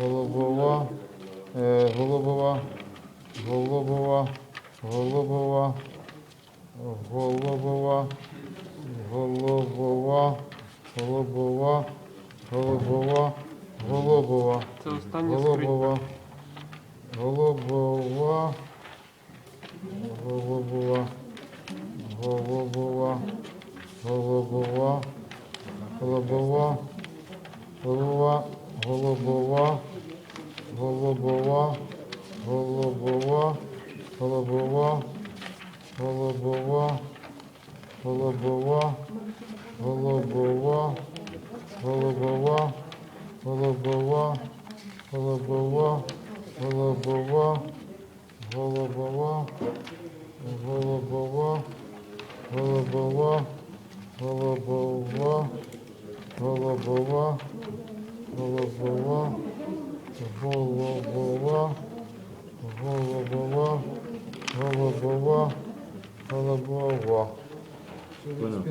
Голубова, е, Голубова, Голубова, Голубова, Голубова, Голубова, Голубова, Голубова, Голубова, Це остання. Голубова, Голубова, Голубова, Голубова, Голубова, Голубова, Голова, Голубова, Голубова, Голубова, Голубова, Голубова, Голубова, Голубова, Голубова, Голубова, Голубова, Голубова, Голубова, Голубова, Голубова, Голубова, Голубова, Голубова, Голубова, Голубова, Голубова, Голубова.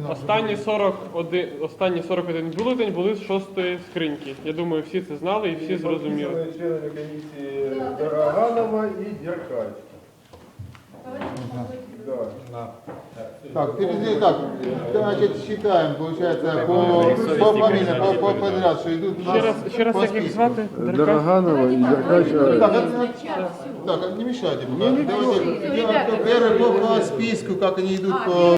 Останні 41, останні 41 бюлетень були з шостої скриньки. Я думаю, всі це знали і всі зрозуміли. Членами комиссии Дороганова и Деркач. Да. Так, теперь так, значит, считаем, получается, по, по фамилиям, по, по подряд, что идут у нас Ще раз, ще раз по як їх списку. звати? Деркач? Дороганова. Так, это- так, не мешайте. пока. Давайте, первый по, по списку, как они идут по...